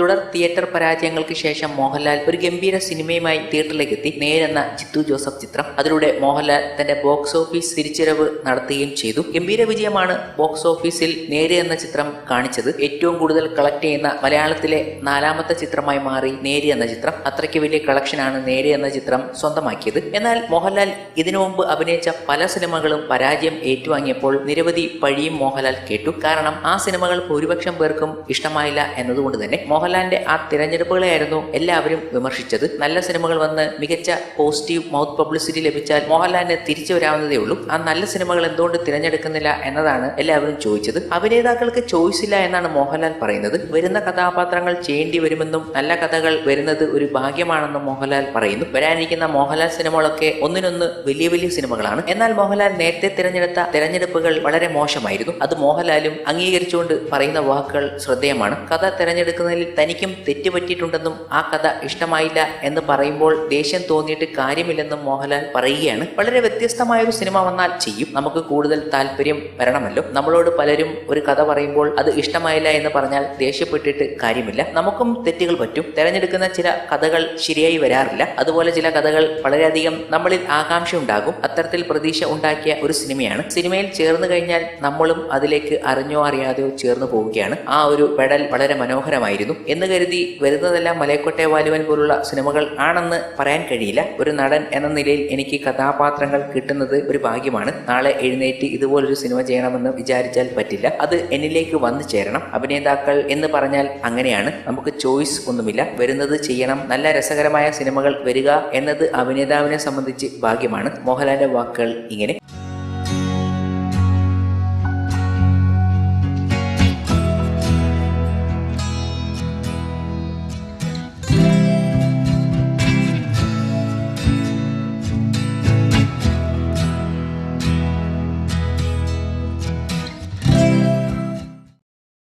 തുടർ തിയേറ്റർ പരാജയങ്ങൾക്ക് ശേഷം മോഹൻലാൽ ഒരു ഗംഭീര സിനിമയുമായി തിയേറ്ററിലേക്ക് എത്തി നേരെന്ന ജിത്തു ജോസഫ് ചിത്രം. അതിലൂടെ മോഹൻലാൽ തന്റെ ബോക്സ് ഓഫീസ് തിരിച്ചരവ് നടത്തുകയും ചെയ്തു. ഗംഭീര വിജയമാണ് ബോക്സ് ഓഫീസിൽ നേരെ എന്ന ചിത്രം കാണിച്ചത്. ഏറ്റവും കൂടുതൽ കളക്ട് ചെയ്യുന്ന മലയാളത്തിലെ നാലാമത്തെ ചിത്രമായി മാറി നേരി എന്ന ചിത്രം. അത്രയ്ക്ക് വലിയ കളക്ഷനാണ് നേരി എന്ന ചിത്രം സ്വന്തമാക്കിയത്. എന്നാൽ മോഹൻലാൽ ഇതിനു മുമ്പ് അഭിനയിച്ച പല സിനിമകളും പരാജയം ഏറ്റുവാങ്ങിയപ്പോൾ നിരവധി പഴിയും മോഹൻലാൽ കേട്ടു. കാരണം ആ സിനിമകൾ ഭൂരിപക്ഷം പേർക്കും ഇഷ്ടമായില്ല എന്നതുകൊണ്ട് തന്നെ മോഹൻലാലിന്റെ ആ തിരഞ്ഞെടുപ്പുകളെയായിരുന്നു എല്ലാവരും വിമർശിച്ചത്. നല്ല സിനിമകൾ വന്ന് മികച്ച പോസിറ്റീവ് മൗത്ത് പബ്ലിസിറ്റി ലഭിച്ചാൽ മോഹൻലാലിന് തിരിച്ചു വരാവുന്നതേ ഉള്ളൂ. ആ നല്ല സിനിമകൾ എന്തുകൊണ്ട് തിരഞ്ഞെടുക്കുന്നില്ല എന്നതാണ് എല്ലാവരും ചോദിച്ചത്. അഭിനേതാക്കൾക്ക് ചോയ്സ് ഇല്ല എന്നാണ് മോഹൻലാൽ പറയുന്നത്. വരുന്ന കഥാപാത്രങ്ങൾ ചെയ്യേണ്ടി വരുമെന്നും നല്ല കഥകൾ വരുന്നത് ഒരു ഭാഗ്യമാണെന്നും മോഹൻലാൽ പറയുന്നു. വരാനിരിക്കുന്ന മോഹൻലാൽ സിനിമകളൊക്കെ ഒന്നിനൊന്ന് വലിയ വലിയ സിനിമകളാണ്. എന്നാൽ മോഹൻലാൽ നേരത്തെ തിരഞ്ഞെടുത്ത തിരഞ്ഞെടുപ്പുകൾ വളരെ മോശമായിരുന്നു. അത് മോഹൻലാലും അംഗീകരിച്ചുകൊണ്ട് പറയുന്ന വാക്കുകൾ ശ്രദ്ധേയമാണ്. കഥ തിരഞ്ഞെടുക്കുന്നതിൽ തനിക്കും തെറ്റുപറ്റിയിട്ടുണ്ടെന്നും ആ കഥ ഇഷ്ടമായില്ല എന്ന് പറയുമ്പോൾ ദേഷ്യം തോന്നിയിട്ട് കാര്യമില്ലെന്നും മോഹൻലാൽ പറയുകയാണ്. വളരെ വ്യത്യസ്തമായ ഒരു സിനിമ വന്നാൽ ചെയ്യും. നമുക്ക് കൂടുതൽ താല്പര്യം വരണമല്ലോ. നമ്മളോട് പലരും ഒരു കഥ പറയുമ്പോൾ അത് ഇഷ്ടമായില്ല എന്ന് പറഞ്ഞാൽ ദേഷ്യപ്പെട്ടിട്ട് കാര്യമില്ല. നമുക്കും തെറ്റുകൾ പറ്റും. തിരഞ്ഞെടുക്കുന്ന ചില കഥകൾ ശരിയായി വരാറില്ല. അതുപോലെ ചില കഥകൾ വളരെയധികം നമ്മളിൽ ആകാംക്ഷ ഉണ്ടാകും. അത്തരത്തിൽ പ്രതീക്ഷ ഉണ്ടാക്കിയ ഒരു സിനിമയാണ്. സിനിമയിൽ ചേർന്ന് കഴിഞ്ഞാൽ നമ്മളും അതിലേക്ക് അറിഞ്ഞോ അറിയാതെയോ ചേർന്ന് പോവുകയാണ്. ആ ഒരു പെടൽ വളരെ മനോഹരമായിരുന്നു. എന്ന് കരുതി വരുന്നതെല്ലാം മലയക്കോട്ടെ വാലുവൻ പോലുള്ള സിനിമകൾ ആണെന്ന് പറയാൻ കഴിയില്ല. ഒരു നടൻ എന്ന നിലയിൽ എനിക്ക് കഥാപാത്രങ്ങൾ കിട്ടുന്നത് ഒരു ഭാഗ്യമാണ്. നാളെ എഴുന്നേറ്റ് ഇതുപോലൊരു സിനിമ ചെയ്യണമെന്ന് വിചാരിച്ചാൽ പറ്റില്ല. അത് എന്നിലേക്ക് വന്നു ചേരണം. അഭിനേതാക്കൾ എന്ന് പറഞ്ഞാൽ അങ്ങനെയാണ്. നമുക്ക് ചോയ്സ് ഒന്നുമില്ല. വരുന്നത് ചെയ്യണം. നല്ല രസകരമായ സിനിമകൾ വരിക എന്നത് അഭിനേതാവിനെ സംബന്ധിച്ച് ഭാഗ്യമാണ്. മോഹൻലാലിന്റെ വാക്കുകൾ ഇങ്ങനെ.